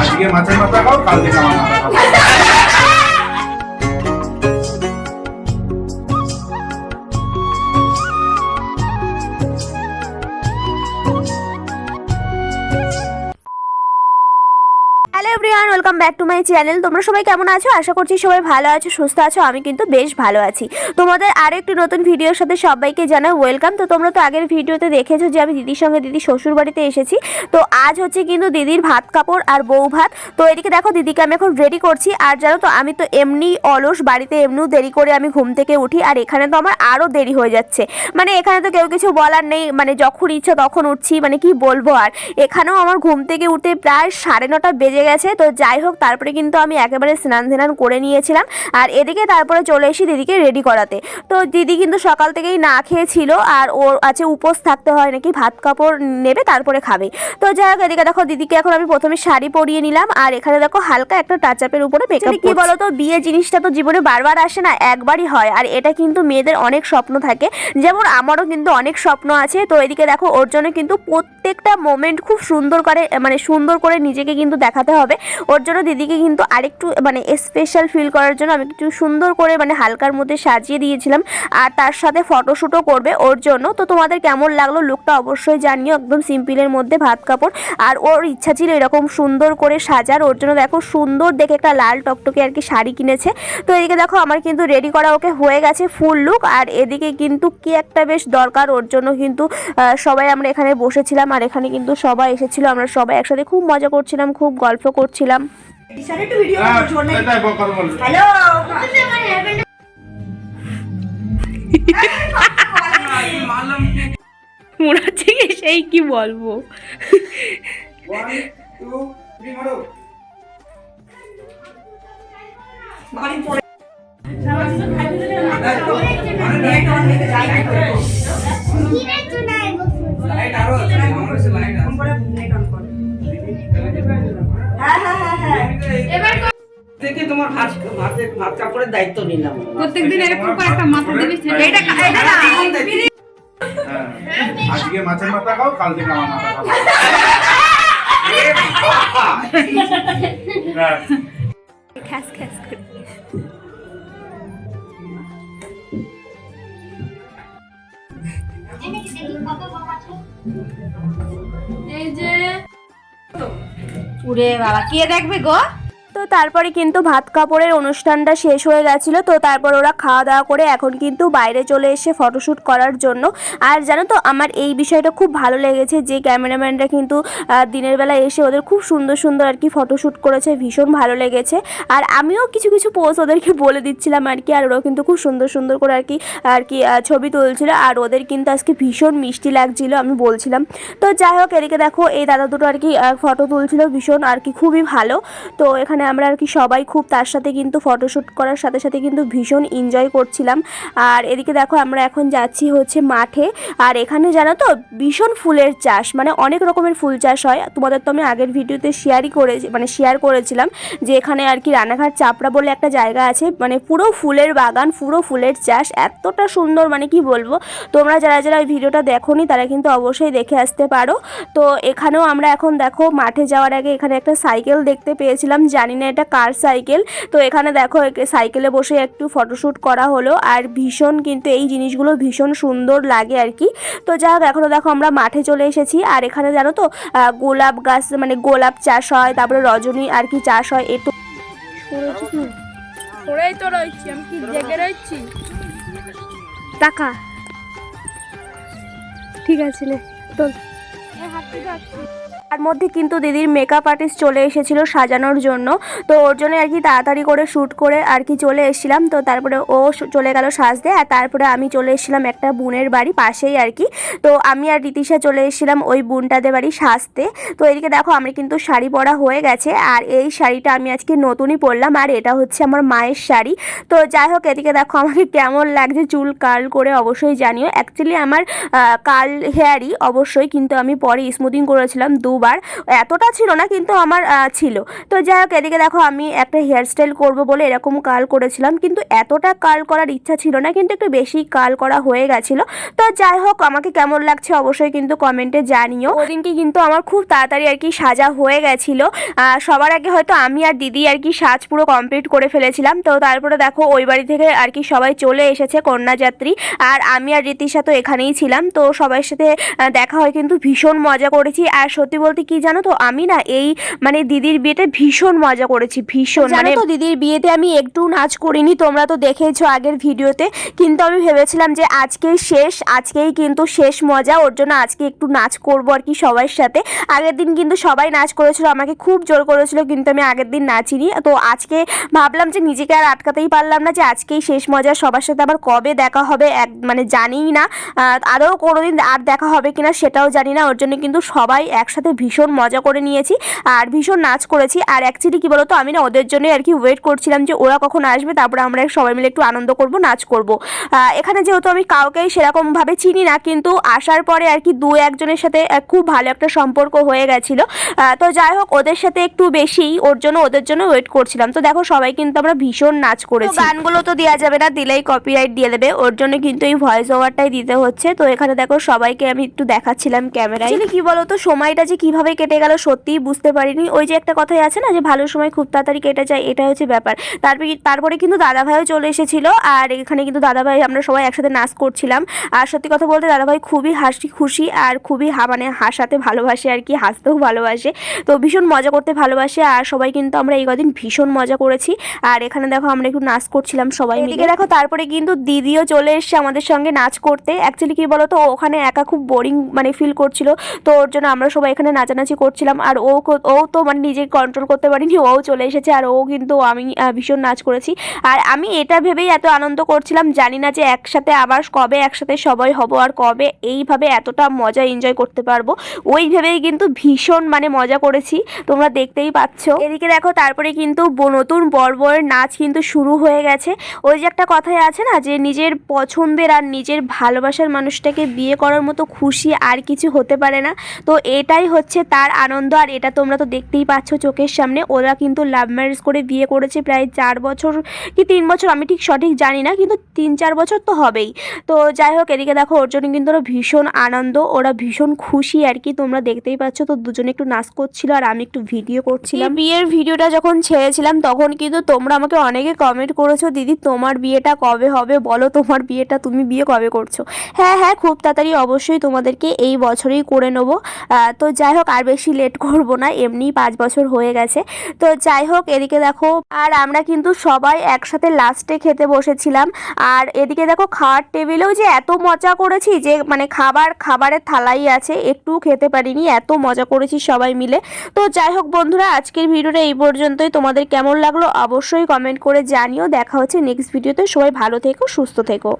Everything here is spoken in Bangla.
আজকে মাছের মাথা খাও কালকে আমার মাথা খাও। Everyone welcome back to my channel তোমরা সবাই কেমন আছো? আশা করছি সবাই ভালো আছো, সুস্থ আছো, আমি কিন্তু বেশ ভালো আছি। তোমাদের আরও একটি নতুন ভিডিওর সাথে সবাইকে জানাই ওয়েলকাম তো তোমরা তো আগের ভিডিওতে দেখেছ যে আমি দিদির সঙ্গে দিদি শ্বশুর বাড়িতে এসেছি। তো আজ হচ্ছে কিন্তু দিদির ভাত, কাপড় আর বউ ভাত। তো এদিকে দেখো, দিদিকে আমি এখন রেডি করছি। আর জানো তো, আমি তো এমনি অলস, বাড়িতে এমনিও দেরি করে আমি ঘুম থেকে উঠি। আর এখানে তো আমার আরও দেরি হয়ে যাচ্ছে। মানে এখানে তো কেউ কিছু বলার নেই। মানে যখন ইচ্ছা তখন উঠছি। মানে কি বলব আর? এখানেও আমার ঘুম থেকে উঠতে প্রায় সাড়ে নটা বেজে গেছে। তো যাই হোক তারপরে কিন্তু আমি একেবারে স্নান ধান করে নিয়েছিলাম। আর এদিকে তারপরে চলে এসি দিদিকে রেডি করাতে। তো দিদি কিন্তু সকাল থেকেই না খেয়েছিল আর ওর আছে উপোস থাকতে হয় নাকি ভাত কাপড় নেবে তারপরে খাবে। তো যাই হোক এদিকে দেখো দিদিকে এখন আমি প্রথমে শাড়ি পরিয়ে নিলাম। আর এখানে দেখো হালকা একটা টাচ আপের উপরে মেকআপ কি বলো তো বিয়ে জিনিসটা তো জীবনে বারবার আসে না একবারই হয়। আর এটা কিন্তু মেয়েদের অনেক স্বপ্ন থাকে। যেমন আমারও কিন্তু অনেক স্বপ্ন আছে। তো এদিকে দেখো ওর জন্য কিন্তু প্রত্যেকটা মোমেন্ট খুব সুন্দর করে মানে সুন্দর করে নিজেকে কিন্তু দেখাতে হবে। ওর জন্য দিদিকে কিন্তু আরেকটু মানে স্পেশাল ফিল করার জন্য আমি একটু সুন্দর করে মানে হালকার মধ্যে সাজিয়ে দিয়েছিলাম। আর তার সাথে ফটোশ্যুটও করবে ওর জন্য। তো তোমাদের কেমন লাগল লুকটা অবশ্যই জানিও একদম সিম্পলের মধ্যে ভাত কাপড়। আর ওর ইচ্ছা ছিল এরকম সুন্দর করে সাজার। ওর জন্য দেখো সুন্দর দেখে একটা লাল টকটকে আর কি শাড়ি কিনেছে। তো এদিকে দেখো আমার কিন্তু রেডি করা ওকে হয়ে গেছে ফুল লুক আর এদিকে কিন্তু কি একটা বেশ দরকার। ওর জন্য কিন্তু সবাই আমরা এখানে বসেছিলাম। আর এখানে কিন্তু সবাই এসেছিল। আমরা সবাই একসাথে খুব মজা করছিলাম, খুব গল্প করছিলাম। হ্যাঁ, মনে হচ্ছে কি সেই কি বলব? থেকে তোমার ভাত ভাতের ভাত কাপড়ের দায়িত্ব নিলাম। প্রত্যেকদিন এরকম করে একটা মাথা দিবি এটা এটা হ্যাঁ, আজকে মাছের মাথা খাও কালকে আমার মাথা খাও হ্যাঁ খ্যাস খ্যাস করে। এই যে উরে বাবা কে দেখবে গো? তো তারপরে কিন্তু ভাত কাপড়ের অনুষ্ঠানটা শেষ হয়ে গেছিল, তো তারপর ওরা খাওয়া দাওয়া করে এখন কিন্তু বাইরে চলে এসে ফটোশ্যুট করার জন্য। আর জানো তো, আমার এই বিষয়টা খুব ভালো লেগেছে যে ক্যামেরাম্যানরা কিন্তু দিনের বেলা এসে ওদের খুব সুন্দর সুন্দর আর কি ফটোশ্যুট করেছে, ভীষণ ভালো লেগেছে। আর আমিও কিছু কিছু পোজ ওদেরকে বলে দিচ্ছিলাম আর কি, আর ওরাও কিন্তু খুব সুন্দর সুন্দর করে আর কি আর কি ছবি তুলছিল। আর ওদের কিন্তু আজকে ভীষণ মিষ্টি লাগছিল, আমি বলছিলাম। তো যাই হোক, এদিকে দেখো, এই দাদা দুটো আর কি ফটো তুলছিল, ভীষণ আর কি, খুবই ভালো। তো এখানে আমরা আর কি সবাই খুব তার সাথে কিন্তু ফটোশ্যুট করার সাথে সাথে কিন্তু ভীষণ এনজয় করছিলাম। আর এদিকে দেখো আমরা এখন যাচ্ছি হচ্ছে মাঠে। আর এখানে জানো তো ভীষণ ফুলের চাষ মানে অনেক রকমের ফুল চাষ হয়। তোমাদের তো আমি আগের ভিডিওতে শেয়ারই করে মানে শেয়ার করেছিলাম যে এখানে আর কি রানাঘাট চাপড়া বলে একটা জায়গা আছে মানে পুরো ফুলের বাগান, পুরো ফুলের চাষ, এতটা সুন্দর মানে কি বলব? তোমরা যারা যারা ওই ভিডিওটা দেখোনি, তারা কিন্তু অবশ্যই দেখে আসতে পারো। তো এখানেও আমরা এখন দেখো মাঠে যাওয়ার আগে এখানে একটা সাইকেল দেখতে পেয়েছিলাম, জানি না এটা কার সাইকেল। তো এখানে দেখো সাইকেলে বসে একটু ফটোশ্যুট করা হলো। আর ভীষণ কিন্তু এই জিনিসগুলো ভীষণ সুন্দর লাগে আর কি। তো যাই হোক এখনও দেখো আমরা মাঠে চলে এসেছি। আর এখানে জানো তো গোলাপ গাছ মানে গোলাপ চাষ হয় তারপরে রজনী আর কি চাষ হয় একটু পড়েই তো রয়েছি আমি কি জেগে রয়েছি? টাকা। ঠিক আছে নে তার মধ্যে কিন্তু দিদির মেকআপ আর্টিস্ট চলে এসেছিল সাজানোর জন্য। তো ওর জন্য আর কি তাড়াতাড়ি করে শ্যুট করে আর কি চলে এসেছিলাম। তো তারপরে ও চলে গেল সাজতে আর তারপরে আমি চলে এসেছিলাম একটা বোনের বাড়ি পাশেই আর কি। তো আমি আর রীতিশা চলে এসেছিলাম ওই বোনটাদের বাড়ি সাজতে। তো এদিকে দেখো আমি কিন্তু শাড়ি পরা হয়ে গেছে আর এই শাড়িটা আমি আজকে নতুনই পরলাম আর এটা হচ্ছে আমার মায়ের শাড়ি। তো যাই হোক, এদিকে দেখো আমাকে কেমন লাগছে চুল কার্ল করে অবশ্যই জানিও। অ্যাকচুয়ালি আমার কার্ল হেয়ারই অবশ্যই কিন্তু আমি পরে স্মুদিং করেছিলাম দু দুবার, এতটা ছিল না কিন্তু আমার ছিল। তো যাই হোক, এদিকে দেখো আমি একটা হেয়ারস্টাইল করব বলে এরকম কাল করেছিলাম, কিন্তু এতটা কাল করার ইচ্ছা ছিল না, কিন্তু একটু বেশি কাল করা হয়ে গেছিল। তো যাই হোক, আমাকে কেমন লাগছে অবশ্যই কিন্তু কমেন্টে জানিও। ওদিনকে কিন্তু আমার খুব তাড়াতাড়ি আর কি সাজা হয়ে গেছিল। সবার আগে হয়তো আমি আর দিদি আর কি সাজ পুরো কমপ্লিট করে ফেলেছিলাম। তো তারপরে দেখো, ওই বাড়ি থেকে আর কি সবাই চলে এসেছে, কন্যাযাত্রী। আর আমি আর রীতিশা তো এখানেই ছিলাম। তো সবার সাথে দেখা হয় কিন্তু ভীষণ মজা করেছি। আর সত্যি বলতে কি জানো তো? আমি না এই মানে দিদির বিয়েতে ভীষণ মজা করেছি ভীষণ। মানে তো দিদির বিয়েতে আমি একটু নাচ করিনি তোমরা তো দেখেছ আগের ভিডিওতে। কিন্তু আমি ভেবেছিলাম যে আজকেই শেষ আজকেই কিন্তু শেষ মজা ওর জন্য আজকে একটু নাচ করব আর কি সবার সাথে। আগের দিন কিন্তু সবাই নাচ করেছিল আমাকে খুব জোর করেছিল কিন্তু আমি আগের দিন নাচিনি। তো আজকে ভাবলাম যে নিজেকে আর আটকাতেই পারলাম না যে আজকেই শেষ মজা সবার সাথে আবার কবে দেখা হবে এক মানে জানিই না। আরও কোনোদিন আর দেখা হবে কিনা সেটাও জানি না ওর জন্য কিন্তু সবাই একসাথে ভীষণ মজা করে নিয়েছি আর ভীষণ নাচ করেছি। আর অ্যাকচুয়ালি কি বলতো আমি না ওদের জন্য আর কি ওয়েট করছিলাম যে ওরা কখন আসবে তারপরে আমরা সবাই মিলে একটু আনন্দ করব নাচ করব। এখানে যেহেতু আমি কাউকেই সেরকমভাবে চিনি না কিন্তু আসার পরে আর কি দু একজনের সাথে খুব ভালো একটা সম্পর্ক হয়ে গেছিল। তো যাই হোক ওদের সাথে একটু বেশি ওর জন্য ওদের জন্য ওয়েট করছিলাম। তো দেখো সবাই কিন্তু আমরা ভীষণ নাচ করেছি। গানগুলো তো দেওয়া যাবে না দিলেই কপিরাইট দিয়ে দেবে। ওর জন্য কিন্তু এই ভয়েস ওভারটাই দিতে হচ্ছে। তো এখানে দেখো সবাইকে আমি একটু দেখাচ্ছিলাম ক্যামেরায় কি বলতো সময়টা যে কীভাবে কেটে গেল সত্যিই বুঝতে পারিনি। ওই যে একটা কথাই আছে না যে, ভালো সময় খুব তাড়াতাড়ি কেটে যায় এটা হচ্ছে ব্যাপার। তারপরে তারপরে কিন্তু দাদাভাইও চলে এসেছিল, আর এখানে কিন্তু দাদাভাই আমরা সবাই একসাথে নাচ করছিলাম। আর সত্যি কথা বলতে দাদাভাই খুবই হাসি খুশি, আর খুবই হা মানে হাসাতে ভালোবাসে আর কি, হাসতেও ভালোবাসে। তো ভীষণ মজা করতে ভালোবাসে, আর সবাই কিন্তু আমরা এই কদিন ভীষণ মজা করেছি। আর এখানে দেখো আমরা একটু নাচ করছিলাম সবাই এদিকে দেখো, তারপরে কিন্তু দিদিও চলে এসেছে আমাদের সঙ্গে নাচ করতে। অ্যাকচুয়ালি কি বলতো ওখানে একা খুব বোরিং মানে ফিল করছিল। তো ওর জন্য আমরা সবাই এখানে নাচানাচি করছিলাম আর ও ও তো মানে নিজে কন্ট্রোল করতে পারিনি, ও চলে এসেছে আর ও কিন্তু আমি ভীষণ নাচ করেছি। আর আমি এটা ভেবেই এত আনন্দ করছিলাম, জানি না যে একসাথে আবার কবে একসাথে সবাই হব আর কবে এইভাবে এতটা মজা এনজয় করতে পারব। ওই ভেবেই কিন্তু ভীষণ মানে মজা করেছি, তোমরা দেখতেই পাচ্ছ। এদিকে দেখো, তারপরে কিন্তু নতুন বর বরের নাচ কিন্তু শুরু হয়ে গেছে। ওই যে একটা কথাই আছে না, যে নিজের পছন্দের আর নিজের ভালোবাসার মানুষটাকে বিয়ে করার মতো খুশি আর কিছু হতে পারে না। তো এটাই হচ্ছে তার আনন্দ। আর এটা তোমরা তো দেখতেই পাচ্ছ চোখের সামনে। ওরা কিন্তু লাভ ম্যারেজ করে বিয়ে করেছে প্রায় চার বছর কি তিন বছর আমি ঠিক সঠিক জানি না কিন্তু তিন চার বছর তো হবেই। তো যাই হোক এদিকে দেখো ওর জন্য কিন্তু ওরা ভীষণ আনন্দ ওরা ভীষণ খুশি আর কি। তোমরা দেখতেই পাচ্ছ তো দুজনে একটু নাচ করছিল আর আমি একটু ভিডিও করছিলাম। বিয়ের ভিডিওটা যখন ছেড়েছিলাম তখন কিন্তু তোমরা আমাকে অনেকে কমেন্ট করেছ দিদি তোমার বিয়েটা কবে হবে? বলো তোমার বিয়েটা তুমি বিয়ে কবে করছ? হ্যাঁ হ্যাঁ খুব তাড়াতাড়ি অবশ্যই তোমাদেরকে এই বছরেই করে নেব। তো যাই হোক, আর বেশি লেট করব না, এমনিই পাঁচ বছর হয়ে গেছে। তো যাই হোক, এদিকে দেখো, আর আমরা কিন্তু সবাই একসাথে লাস্টে খেতে বসেছিলাম। আর এদিকে দেখো, খাওয়ার টেবিলেও যে এত মজা করেছি যে মানে খাবার, খাবারের থালাই আছে একটু খেতে পারিনি, এত মজা করেছি সবাই মিলে। তো যাই হোক, বন্ধুরা, আজকের ভিডিওটা এই পর্যন্তই। তোমাদের কেমন লাগল অবশ্যই কমেন্ট করে জানিও। দেখা হচ্ছে নেক্সট ভিডিওতে সবাই ভালো থেকো, সুস্থ থেকো।